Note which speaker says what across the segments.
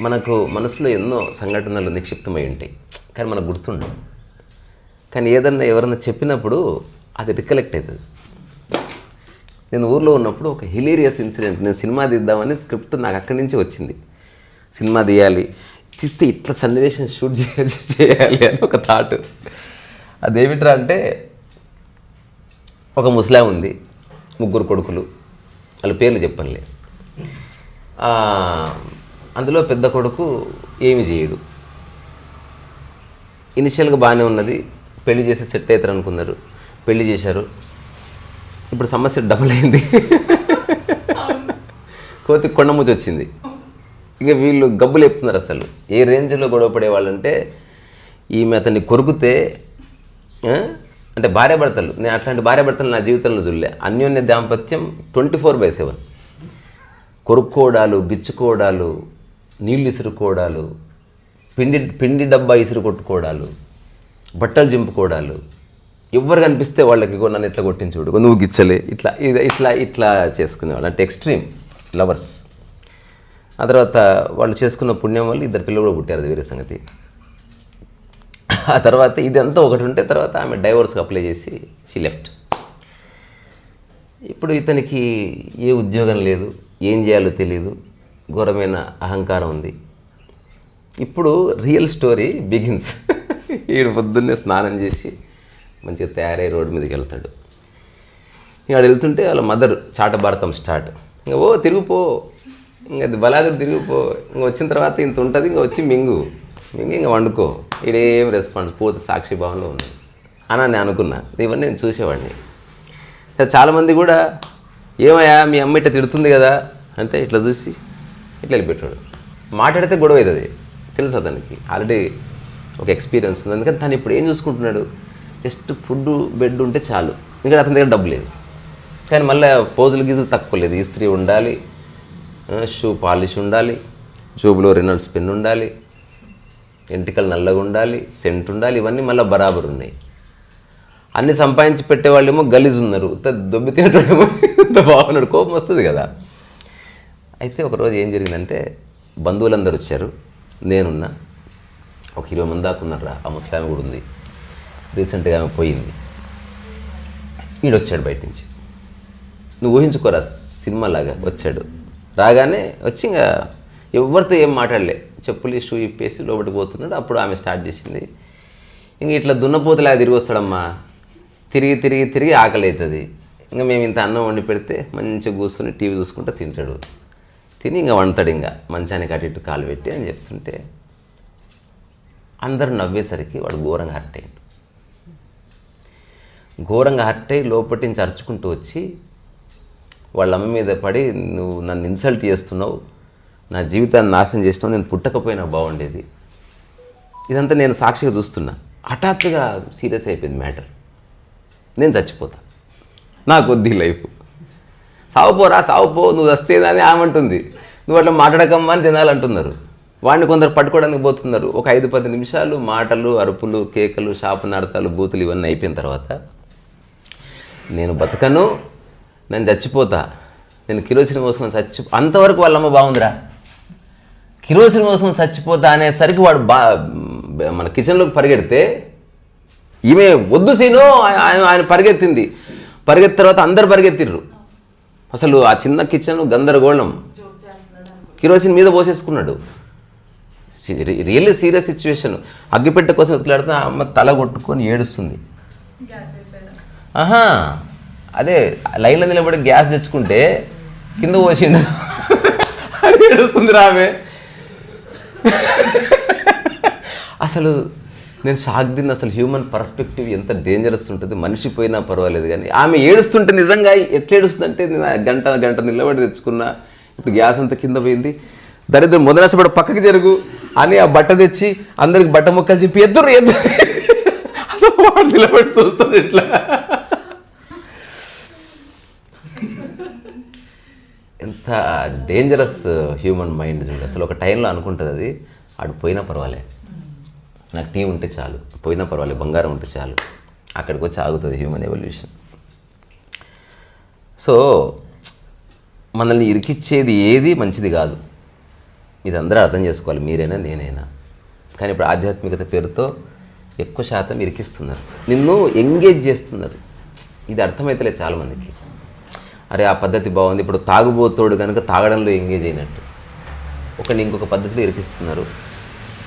Speaker 1: మనకు మనసులో ఎన్నో సంఘటనలు నిక్షిప్తమై ఉంటాయి. కానీ మనకు గుర్తుండవు. కానీ ఏదన్నా ఎవరన్నా చెప్పినప్పుడు అది రికలెక్ట్ అవుతుంది. నేను ఊర్లో ఉన్నప్పుడు ఒక హిలీరియస్ ఇన్సిడెంట్. నేను సినిమా తీద్దామని స్క్రిప్ట్ నాకు అక్కడి నుంచి వచ్చింది. సినిమా తీయాలి తీస్తే ఇట్లా సన్నివేశం షూట్ చేయాలి చేయాలి అని ఒక థాట్ అదేమిట్రా అంటే ఒక ముస్లాం ఉంది ముగ్గురు కొడుకులు. వాళ్ళ పేర్లు చెప్పనులే. అందులో పెద్ద కొడుకు ఏమి చేయడు. ఇనిషియల్గా బాగానే ఉన్నది. పెళ్ళి చేసి సెట్ అవుతారు అనుకున్నారు. పెళ్ళి చేశారు. ఇప్పుడు సమస్య డబుల్ అయింది. కోతి కొండముచ్చి వచ్చింది. ఇక వీళ్ళు గబ్బులు లేపుతున్నారు అసలు. ఏ రేంజ్లో గొడవ పడే వాళ్ళంటే ఈమె అతన్ని కొరుకుతే అంటే అంటే భార్యాభర్తలు నేను అట్లాంటి భార్యాభర్తలు నా జీవితంలో చూడలే. అన్యోన్య దాంపత్యం ట్వంటీ ఫోర్ బై సెవెన్ కొరుక్కోవడాలు గిచ్చుకోవడాలు నీళ్ళు ఇసురుకోవడాలు పిండి పిండి డబ్బా ఇసురు కొట్టుకోవడాలు బట్టలు చింపుకోవడాలు ఎవరు కనిపిస్తే వాళ్ళకి నన్ను ఇట్లా కొట్టించుడు కొన్ని నువ్వు గిచ్చలే ఇట్లా ఇది ఇట్లా ఇట్లా చేసుకునేవాళ్ళు. అంటే ఎక్స్ట్రీమ్ లవర్స్ ఆ తర్వాత వాళ్ళు చేసుకున్న పుణ్యం వల్ల ఇద్దరు పిల్లలు కూడా పుట్టారు అది వేరే సంగతి. ఆ తర్వాత ఇదంతా ఒకటి ఉంటే తర్వాత ఆమె డైవర్స్కి అప్లై చేసి షీ లెఫ్ట్ ఇప్పుడు ఇతనికి ఏ ఉద్యోగం లేదు ఏం చేయాలో తెలియదు. ఘోరమైన అహంకారం ఉంది. ఇప్పుడు రియల్ స్టోరీ బిగిన్స్ ఈడు పొద్దున్నే స్నానం చేసి మంచిగా తయారై రోడ్డు మీదకి వెళ్తాడు. ఇక వెళ్తుంటే వాళ్ళ మదర్ చాట భారతం స్టార్ట్ ఇంకా ఓ తిరిగిపో. ఇంకా అది బలాదురు తిరిగిపో. ఇంక వచ్చిన తర్వాత ఇంత ఉంటుంది ఇంకా వచ్చి మింగు. మింగి ఇంకా వండుకో. ఈడేం రెస్పాన్స్ పోతే సాక్షి భావంలో ఉంది. అని నేను అనుకున్నా. ఇవన్నీ నేను చూసేవాడిని. చాలామంది కూడా ఏమయ్యా మీ అమ్మ ఇట్లా తిడుతుంది కదా? అంటే ఇట్లా చూసి ఇట్లా వెళ్ళిపెట్టాడు మాట్లాడితే గొడవ అవుతుంది తెలుసు అతనికి ఆల్రెడీ ఒక ఎక్స్పీరియన్స్ ఉంది. అందుకని తను ఇప్పుడు ఏం చూసుకుంటున్నాడు? జస్ట్ ఫుడ్ బెడ్ ఉంటే చాలు. ఇంకా అతని దగ్గర డబ్బు లేదు. కానీ మళ్ళీ పోజులు గీజులు తక్కువ లేదు. ఇస్త్రీ ఉండాలి షూ పాలిష్ ఉండాలి జూబులో రెనల్ స్పిన్ ఉండాలి ఎంటికలు నల్లగా ఉండాలి సెంట్ ఉండాలి ఇవన్నీ మళ్ళీ బరాబర్ ఉన్నాయి. అన్ని సంపాదించి పెట్టేవాళ్ళేమో గలీజ్ ఉన్నారు ఉత్త దొబ్బి తినేటోడేమో ఇంత బాగున్నాడు. కోపం వస్తుంది కదా. అయితే ఒకరోజు ఏం జరిగిందంటే బంధువులందరూ వచ్చారు. నేనున్నా. ఒక ఇరవై మంది దాకా ఉన్నారా ఆ ముస్లాం కూడా ఉంది. రీసెంట్గా ఆమె పోయింది. వీడొచ్చాడు బయట నుంచి నువ్వు ఊహించుకోరా సినిమా లాగా వచ్చాడు. రాగానే వచ్చి ఇంకా ఎవరితో ఏం మాట్లాడలే. చెప్పులు షూ ఇప్పేసి లోపలికి పోతున్నాడు. అప్పుడు ఆమె స్టార్ట్ చేసింది. ఇంక ఇట్లా దున్నపోతలా తిరిగి వస్తాడమ్మా. తిరిగి తిరిగి తిరిగి ఆకలి అవుతుంది ఇంకా మేము ఇంత అన్నం వండి పెడితే మంచిగా కూర్చొని టీవీ చూసుకుంటూ తింటాడు. తిని ఇంకా వండుతాడు ఇంకా. మంచానికి అటు ఇటు కాలు పెట్టి అని చెప్తుంటే అందరూ నవ్వేసరికి వాడు ఘోరంగా హర్ట్ అయ్యాడు. ఘోరంగా హర్ట్ అయ్యి లోపటి నుంచి అరుచుకుంటూ వచ్చి వాళ్ళ అమ్మ మీద పడి నువ్వు నన్ను ఇన్సల్ట్ చేస్తున్నావు. నా జీవితాన్ని నాశనం చేసినావు. నేను పుట్టకపోయినా బాగుండేది. ఇదంతా నేను సాక్షిగా చూస్తున్నా. హఠాత్తుగా సీరియస్ అయిపోయింది మ్యాటర్. నేను చచ్చిపోతా. నాకు కొద్ది లైఫ్. సావుపోరా సావుపో నువ్వు వస్తేదని ఆమంటుంది నువ్వు అట్లా మాట్లాడకమ్మా అని జనాలు అంటున్నారు. వాడిని కొందరు పట్టుకోవడానికి పోతున్నారు. ఒక ఐదు పది నిమిషాలు మాటలు అరుపులు కేకలు శాపనార్థాలు బూతులు ఇవన్నీ అయిపోయిన తర్వాత నేను బతకను నేను చచ్చిపోతా. నేను కిరోసిన్ మోసుకొని చచ్చి అంతవరకు వాళ్ళమ్మ బాగుందిరా. కిరోసిన్ మోసుకొని చచ్చిపోతా అనేసరికి వాడు బా మన కిచెన్లోకి పరిగెడితే ఈమె వద్దు సీను ఆయన ఆయన పరిగెత్తింది. పరిగెత్తిన తర్వాత అందరు పరిగెత్తిర్రు. అసలు ఆ చిన్న కిచెన్ గందరగోళం. కిరోసిన్ మీద పోసేసుకున్నాడు. Really serious situation. అగ్గిపెట్టె కోసం వెతుకులాడితే ఆ అమ్మ తల కొట్టుకొని ఏడుస్తుంది. ఆహా అదే లైన్లో నిలబడి గ్యాస్ తెచ్చుకుంటే కింద పోసిండు. అని ఏడుస్తుంది రామే అసలు నేను షాక్ తిన్న అసలు హ్యూమన్ పర్స్పెక్టివ్ ఎంత డేంజరస్ ఉంటుంది? మనిషి పోయినా పర్వాలేదు కానీ ఆమె ఏడుస్తుంటే నిజంగా ఎట్లా ఏడుస్తుందంటే నేను గంట గంట నిలబడి తెచ్చుకున్నా ఇప్పుడు గ్యాస్ అంతా కింద పోయింది. దరిద్రం మొదలసపడి పక్కకి జరుగు అని ఆ బట్ట తెచ్చి అందరికి బట్ట మొక్కలు చెప్పి ఎదురు ఎదురు అసలు వాడు నిలబడి చూస్తాడు ఇట్లా ఎంత డేంజరస్ హ్యూమన్ మైండ్ అసలు ఒక టైంలో అనుకుంటుంది అది. ఆడు పోయినా పర్వాలేదు నాకు టీ ఉంటే చాలు పోయినా పర్వాలేదు బంగారం ఉంటే చాలు. అక్కడికి వచ్చి ఆగుతుంది హ్యూమన్ ఎవల్యూషన్ సో మనల్ని ఇరికిచ్చేది ఏది మంచిది కాదు. ఇది అందరూ అర్థం చేసుకోవాలి మీరైనా నేనైనా. కానీ ఇప్పుడు ఆధ్యాత్మికత పేరుతో ఎక్కువ శాతం ఇరికిస్తున్నారు. నిన్ను ఎంగేజ్ చేస్తున్నారు. ఇది అర్థమైతలే చాలామందికి. అరే ఆ పద్ధతి బాగుంది ఇప్పుడు తాగుబోతోడు కనుక తాగడంలో ఎంగేజ్ అయినట్టు. ఒకరిని ఇంకొక పద్ధతిలో ఇరికిస్తున్నారు.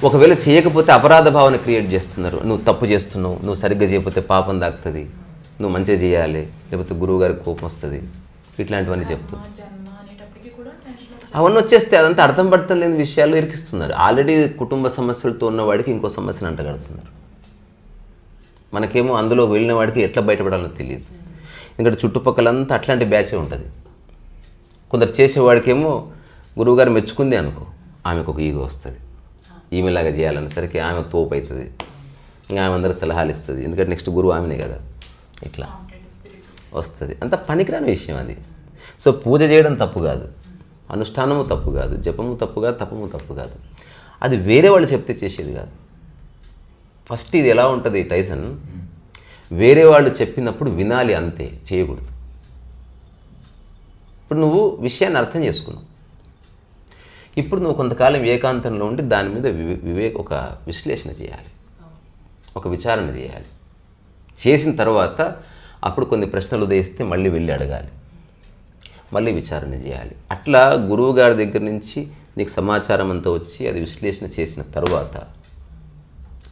Speaker 1: ఒకవేళ చేయకపోతే అపరాధ భావన క్రియేట్ చేస్తున్నారు. నువ్వు తప్పు చేస్తున్నావు. నువ్వు సరిగ్గా చేయకపోతే పాపం దాక్కుతుంది నువ్వు మంచిగా చేయాలి. లేకపోతే గురువు గారికి కోపం వస్తుంది. ఇట్లాంటివన్నీ చెప్తూ.
Speaker 2: జన్మ అనేటప్పటికి కూడా టెన్షన్
Speaker 1: అవన్నీ వచ్చేస్తే అదంతా అర్థం పడతం లేని విషయాలు ఇరికిస్తున్నారు. ఆల్రెడీ కుటుంబ సమస్యలతో ఉన్నవాడికి ఇంకో సమస్యను అంటగడుతున్నారు. మనకేమో అందులో వెళ్ళిన వాడికి ఎట్లా బయటపడాలో తెలియదు. ఎందుకంటే చుట్టుపక్కలంతా అట్లాంటి బ్యాచే ఉంటుంది. కొందరు చేసేవాడికేమో గురువుగారు మెచ్చుకుంది అనుకో. ఆమెకు ఒక ఈగో వస్తుంది. ఈమెలాగా చేయాలనేసరికి ఆమె తోపు అవుతుంది ఇంకా ఆమె అందరికి సలహాలు ఇస్తుంది. ఎందుకంటే నెక్స్ట్ గురువు ఆమెనే కదా. ఇట్లా వస్తుంది. అంత పనికిరాని విషయం అది. సో పూజ చేయడం తప్పు కాదు. అనుష్ఠానము తప్పు కాదు. జపము తప్పు కాదు. తపము తప్పు కాదు. అది వేరే వాళ్ళు చెప్తే చేసేది కాదు. ఫస్ట్ ఇది ఎలా ఉంటుంది టైసన్? వేరే వాళ్ళు చెప్పినప్పుడు వినాలి అంతే. చేయకూడదు. ఇప్పుడు నువ్వు విషయాన్ని అర్థం చేసుకున్నావు. ఇప్పుడు నువ్వు కొంతకాలం ఏకాంతంలో ఉండి దాని మీద వివే వివేక్ ఒక విశ్లేషణ చేయాలి. ఒక విచారణ చేయాలి. చేసిన తర్వాత అప్పుడు కొన్ని ప్రశ్నలు ఉదయిస్తే మళ్ళీ వెళ్ళి అడగాలి. మళ్ళీ విచారణ చేయాలి. అట్లా గురువు గారి దగ్గర నుంచి నీకు సమాచారం అంతా వచ్చి అది విశ్లేషణ చేసిన తర్వాత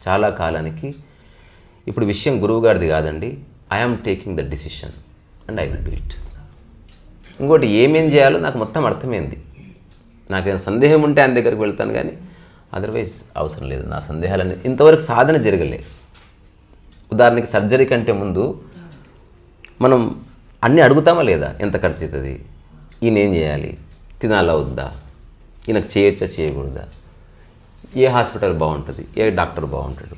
Speaker 1: చాలా కాలానికి ఇప్పుడు విషయం గురువు గారిది కాదండి. I am taking the decision and I will do it ఇంకోటి ఏమేం చేయాలో నాకు మొత్తం అర్థమైంది. నాకేమైనా సందేహం ఉంటే ఆయన దగ్గరికి వెళ్తాను కానీ అదర్వైజ్ అవసరం లేదు. నా సందేహాలన్నీ ఇంతవరకు సాధన జరగలేదు. ఉదాహరణకి సర్జరీ కంటే ముందు మనం అన్నీ అడుగుతామా లేదా? ఎంత ఖర్చు అవుతుంది? ఈయన ఏం చేయాలి? తినాలా వద్దా? ఈయనకు చేయొచ్చా చేయకూడదా? ఏ హాస్పిటల్ బాగుంటుంది? ఏ డాక్టర్ బాగుంటాడు?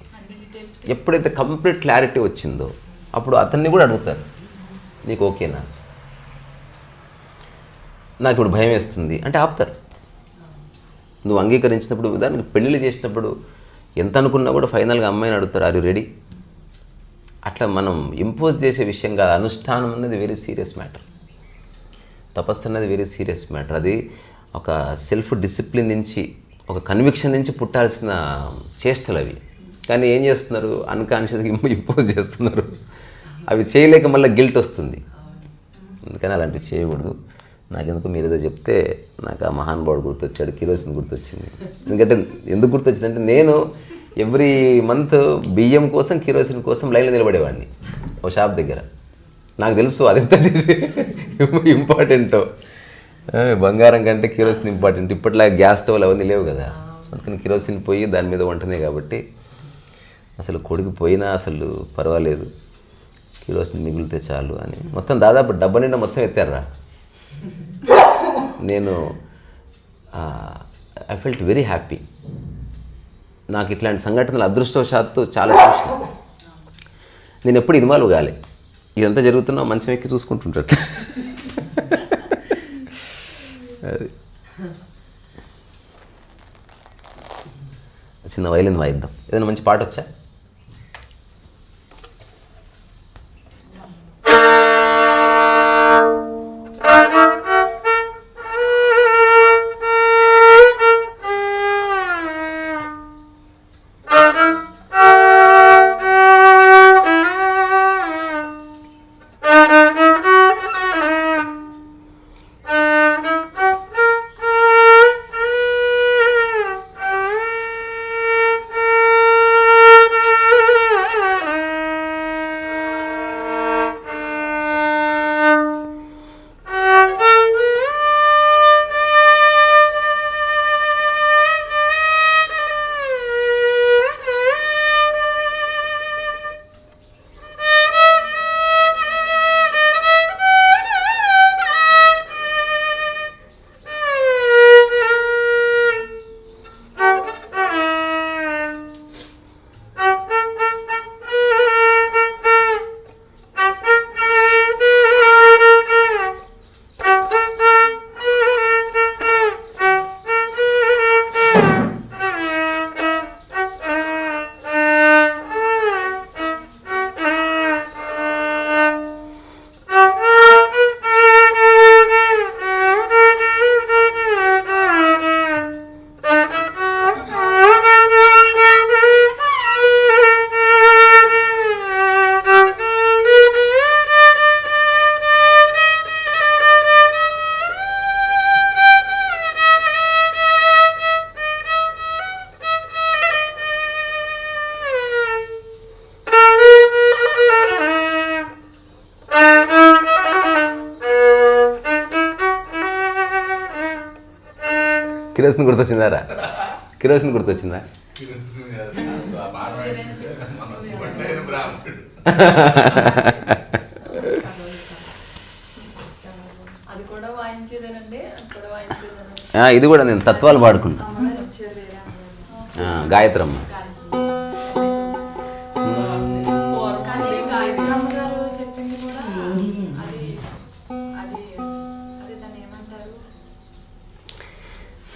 Speaker 1: ఎప్పుడైతే కంప్లీట్ క్లారిటీ వచ్చిందో అప్పుడు అతన్ని కూడా అడుగుతారు. నీకు ఓకేనా? నాకు ఇప్పుడు భయం వేస్తుంది అంటే ఆపుతారు. నువ్వు అంగీకరించినప్పుడు దానికి పెళ్ళిళ్ళు చేసినప్పుడు ఎంత అనుకున్నా కూడా ఫైనల్గా అమ్మాయిని అడుగుతారు అది రెడీ అట్లా మనం ఇంపోజ్ చేసే విషయం కాదు అనుష్ఠానం అనేది వెరీ సీరియస్ మ్యాటర్ తపస్సు అనేది వెరీ సీరియస్ మ్యాటర్ అది ఒక సెల్ఫ్ డిసిప్లిన్ నుంచి ఒక కన్విక్షన్ నుంచి పుట్టాల్సిన చేష్టలు అవి. కానీ ఏం చేస్తున్నారు? అన్కాన్షియస్గా ఇంపోజ్ చేస్తున్నారు. అవి చేయలేక మళ్ళీ గిల్ట్ వస్తుంది. అందుకని అలాంటివి చేయకూడదు. నాకెందుకు మీరు ఏదో చెప్తే నాకు ఆ మహానుభావుడు గుర్తొచ్చాడు కిరోసిన్ గుర్తొచ్చింది. ఎందుకంటే ఎందుకు గుర్తొచ్చిందంటే నేను ఎవ్రీ మంత్ బియ్యం కోసం కిరోసిన్ కోసం లైన్లో నిలబడేవాడిని ఓ షాప్ దగ్గర. నాకు తెలుసు అదెంత ఇంపార్టెంటో. బంగారం కంటే కిరోసిన్ ఇంపార్టెంట్. ఇప్పట్లా గ్యాస్ స్టవ్లు అవన్నీ లేవు కదా. అందుకని కిరోసిన్ పోయి దాని మీద వంటనే కాబట్టి అసలు కొడుకు పోయినా అసలు పర్వాలేదు. కిరోసిన్ మిగిలితే చాలు అని. మొత్తం దాదాపు డబ్బా నిండా మొత్తం ఎత్తారా నేను ఐ ఫెల్ట్ వెరీ హ్యాపీ నాకు ఇట్లాంటి సంఘటనలు అదృష్టవశాత్తు చాలా చూసిన. నేను ఎప్పుడు ఇన్వాల్వ్ కాలే ఇదంతా జరుగుతున్నా మంచం ఎక్కి చూసుకుంటుంటాడు అది. చిన్న వైలిన్ వాయిద్దాం. ఏదైనా మంచి పాట వచ్చా? కిరోసిన్ గుర్తొచ్చిందారా? కిరోసిన్ గుర్తొచ్చిందా? ఇది కూడా నేను తత్వాలు పాడుకుంటా గాయత్రమ్మ.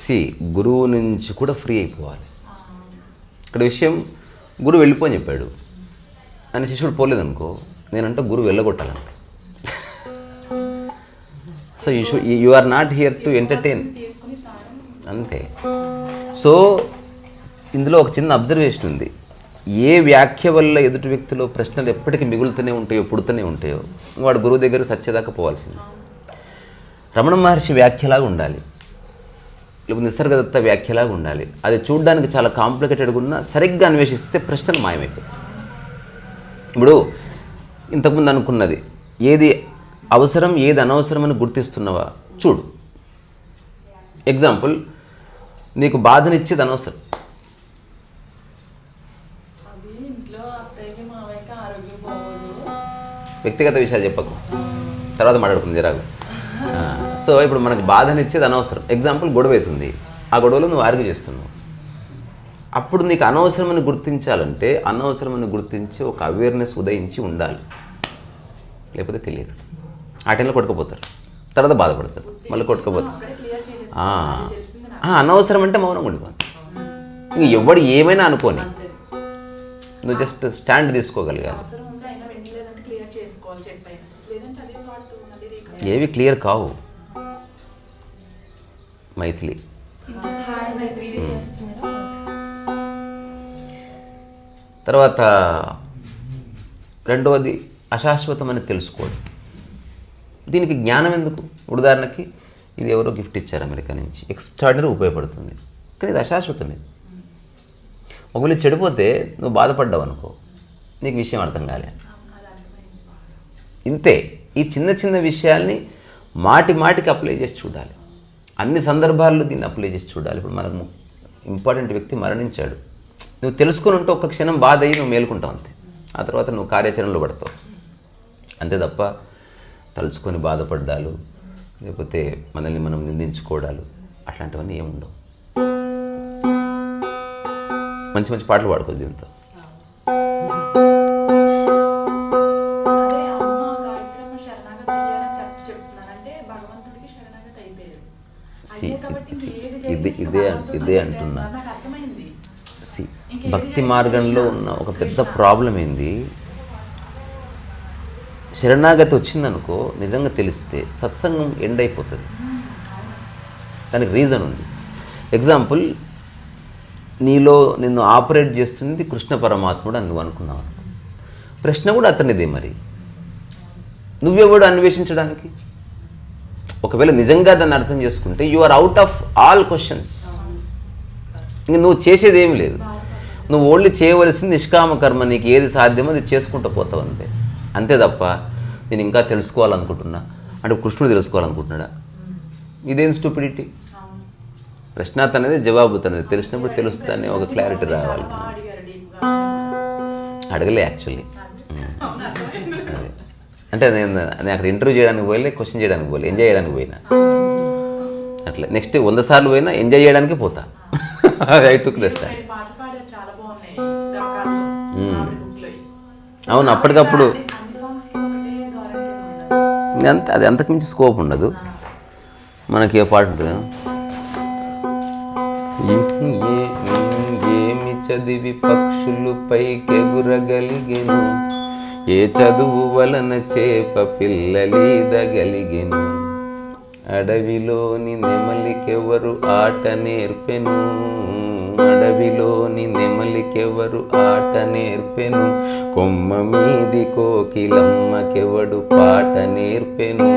Speaker 1: సి గురువు నుంచి కూడా ఫ్రీ అయిపోవాలి. ఇక్కడ విషయం గురువు వెళ్ళిపోని చెప్పాడు. అని శిష్యుడు పోలేదనుకో నేనంటే గురువు వెళ్ళగొట్టాలంట so you should you are not here to entertain అంతే. సో ఇందులో ఒక చిన్న అబ్జర్వేషన్ ఉంది. ఏ వ్యాఖ్య వల్ల ఎదుటి వ్యక్తిలో ప్రశ్నలు ఎప్పటికీ మిగులుతూనే ఉంటాయో పుడుతూనే ఉంటాయో వాడు గురువు దగ్గర సత్యదాకా పోవాల్సింది. రమణ మహర్షి వ్యాఖ్యలాగా ఉండాలి. లేకపోతే నిసర్గదత్త వ్యాఖ్యలాగా ఉండాలి. అది చూడడానికి చాలా కాంప్లికేటెడ్గా ఉన్నా సరిగ్గా అన్వేషిస్తే ప్రశ్నలు మాయమైపోతాయి. ఇప్పుడు ఇంతకుముందు అనుకున్నది ఏది అవసరం ఏది అనవసరమని గుర్తిస్తున్నావా? చూడు. ఎగ్జాంపుల్ నీకు బాధనిచ్చేది అనవసరం. వ్యక్తిగత విషయాలు చెప్పకు. తర్వాత మాట్లాడుకుంది జరాగు. ఆ, సో ఇప్పుడు మనకు బాధనిచ్చేది అనవసరం. ఎగ్జాంపుల్ గొడవ అవుతుంది ఆ గొడవలో నువ్వు ఆర్గ్యూ చేస్తున్నావు. అప్పుడు నీకు అనవసరమని గుర్తించాలంటే అనవసరమని గుర్తించి ఒక అవేర్నెస్ ఉదయించి ఉండాలి. లేకపోతే తెలియదు. ఆ టైంలో కొట్టుకుపోతారు. తర్వాత బాధపడతారు. మళ్ళీ కొట్టుకుపోతారు.
Speaker 2: క్లియర్
Speaker 1: అనవసరం అంటే మౌనంగా ఉండిపోతుంది. ఇంక ఎవడు ఏమైనా అనుకోని నువ్వు జస్ట్ స్టాండ్ తీసుకోగలగాలి.
Speaker 2: అవసరం ఉంటే అయినా
Speaker 1: మైథిలి. తర్వాత రెండవది అశాశ్వతమని తెలుసుకోవడం. దీనికి జ్ఞానం ఎందుకు? ఉదాహరణకి ఇది ఎవరో గిఫ్ట్ ఇచ్చారు అమెరికా నుంచి. ఎక్స్ట్రాడినరీ ఉపయోగపడుతుంది. కానీ ఇది అశాశ్వతమే. ఒకవేళ చెడిపోతే నువ్వు బాధపడ్డావు అనుకో నీకు విషయం అర్థం కాలే. ఇంతే. ఈ చిన్న చిన్న విషయాల్ని మాటి మాటికి అప్లై చేసి చూడాలి. అన్ని సందర్భాల్లో దీన్ని అప్లై చేసి చూడాలి. ఇప్పుడు మనకు ఇంపార్టెంట్ వ్యక్తి మరణించాడు. నువ్వు తెలుసుకుని ఉంటే ఒక్క క్షణం బాధ అయ్యి నువ్వు మేలుకుంటావు అంతే. ఆ తర్వాత నువ్వు కార్యాచరణలో పడతావు. అంతే తప్ప తలుచుకొని బాధపడ్డాలు లేకపోతే మనల్ని మనం నిందించుకోవడాలు అట్లాంటివన్నీ ఏముండవు. మంచి మంచి పాటలు పాడుకోవచ్చు దీంతో. ఇదే- అంటున్నా. భక్తి మార్గంలో ఉన్న ఒక పెద్ద ప్రాబ్లం ఏంది? శరణాగతి వచ్చిందనుకో నిజంగా తెలిస్తే సత్సంగం ఎండ్ అయిపోతుంది. దానికి రీజన్ ఉంది. ఎగ్జాంపుల్ నీలో నిన్ను ఆపరేట్ చేస్తుంది కృష్ణ పరమాత్ముడు అని నువ్వు అనుకున్నావు అనుకో. ప్రశ్న కూడా అతనిదే మరి. నువ్వెవడు అన్వేషించడానికి? ఒకవేళ నిజంగా దాన్ని అర్థం చేసుకుంటే you are out of all questions ఇంక నువ్వు చేసేది ఏమి లేదు. నువ్వు ఓన్లీ చేయవలసింది నిష్కామ కర్మ నీకు ఏది సాధ్యమో అది చేసుకుంటూ పోతావు అంతే. అంతే తప్ప నేను ఇంకా తెలుసుకోవాలనుకుంటున్నా. అంటే కృష్ణుడు తెలుసుకోవాలనుకుంటున్నాడా? ఇదేం స్టూపిడిటీ ప్రశ్న తనది జవాబు తనది తెలిసినప్పుడు తెలుస్తుందని ఒక క్లారిటీ రావాలి. అడగలే యాక్చువల్లీ అదే. అంటే నేను నేను అక్కడ ఇంటర్వ్యూ చేయడానికి పోలే క్వశ్చన్ చేయడానికి పోలే ఎంజాయ్ చేయడానికి పోయినా. అట్లా. నెక్స్ట్ వంద సార్లు పోయినా ఎంజాయ్ చేయడానికి పోతా. ఐ టుక్
Speaker 2: బుక్లో
Speaker 1: అవును అప్పటికప్పుడు అంత అది అంతకుమించి స్కోప్ ఉండదు. మనకి ఏ పాట ఉంటుంది? ఏమి చదివి పక్షులు పైకెగురగలిగెను. ఏ చదువు వలన చేప పిల్లలీదగలిగెను. అడవిలోని నెమలికెవరు ఆట నేర్పెను? అడవిలోని నెమలికెవరు ఆట నేర్పెను? కొమ్మ మీది కోకిలమ్మకెవడు పాట నేర్పెను?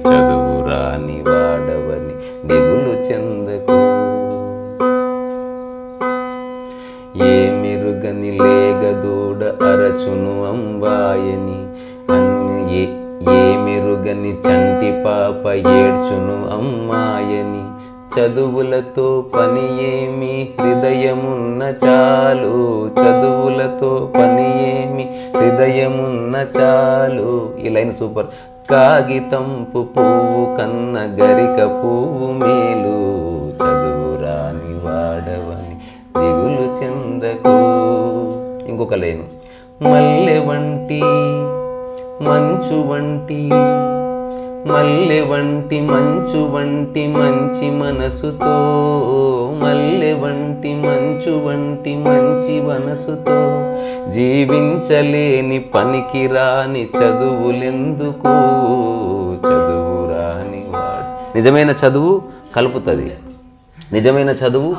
Speaker 1: చదువు రాని వాడవని దిగులు చెందకు. ఏ మెరుగని లేగదూడ అరచును అంబాయని అన్ని ఏ మెరుగని చంటి పాప ఏడ్చును అమ్మాయని. చదువులతో పని ఏమి? హృదయమున్న చాలు. చదువులతో పని ఏమి? హృదయమున్న చాలు. ఈ లైన్ సూపర్. కాగితంపు పువ్వు కన్న గరిక పువ్వు మేలు. చదువు రాని వాడవని దిగులు చెందకు. ఇంకొక లైన్. మల్లె వంటి మంచు వంటి మల్లె వంటి మంచు వంటి మంచి మనసుతో మల్లె వంటి మంచు వంటి మంచి మనసుతో జీవించలేని పనికి రాని చదువులెందుకు? చదువు రాని వాడు. నిజమైన చదువు కలుపుతుంది. నిజమైన చదువు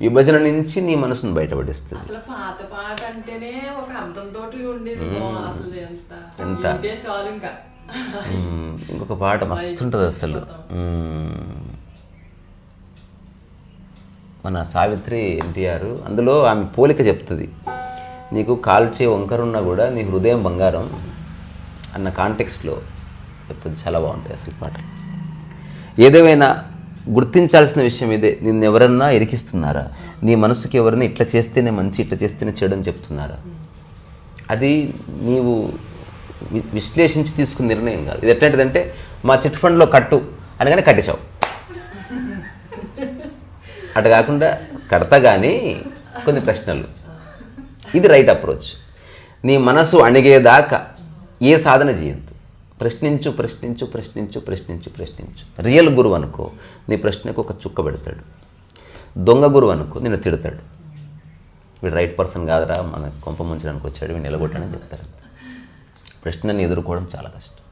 Speaker 1: విభజన నుంచి నీ మనసును బయటపడిస్తుంది.
Speaker 2: అసలు పాత పాట అంటేనే ఒక అర్థంతో ఉండేది. ఓ, అసలు ఎంత చాలు ఇంకా.
Speaker 1: ఇంకొక పాట మస్తుంటుంది అసలు. మన సావిత్రి ఎన్టీఆర్ అందులో ఆమె పోలిక చెప్తుంది. నీకు కాల్చే వంకరున్నా కూడా నీ హృదయం బంగారం అన్న కాంటెక్స్ట్లో చెప్తుంది. చాలా బాగుంటాయి అసలు పాట ఏదేమైనా గుర్తించాల్సిన విషయం ఇదే. నిన్ను ఎవరన్నా ఇరికిస్తున్నారా నీ మనసుకి ఎవరైనా ఇట్లా చేస్తేనే మంచి ఇట్లా చేస్తేనే చెడు అని చెప్తున్నారా? అది నీవు విశ్లేషించి తీసుకున్న నిర్ణయం కాదు. ఇది ఎట్లాంటిదంటే మా చిట్ ఫండ్లో కట్టు అనగానే కట్టేశావు. అటు కాకుండా కడతా కానీ కొన్ని ప్రశ్నలు. ఇది రైట్ అప్రోచ్. నీ మనసు అణిగేదాకా ఏ సాధన చేయొద్దు. ప్రశ్నించు ప్రశ్నించు ప్రశ్నించు ప్రశ్నించు ప్రశ్నించు. రియల్ గురువు అనుకో నీ ప్రశ్నకు ఒక చుక్క పెడతాడు. దొంగ గురువు అనుకో నిన్ను తిడతాడు. వీడు రైట్ పర్సన్ కాదురా మన కొంప ముంచడానికి వచ్చాడు వీడిని నిలగొట్టని చెప్తారు ప్రశ్నని ఎదుర్కోవడం చాలా కష్టం.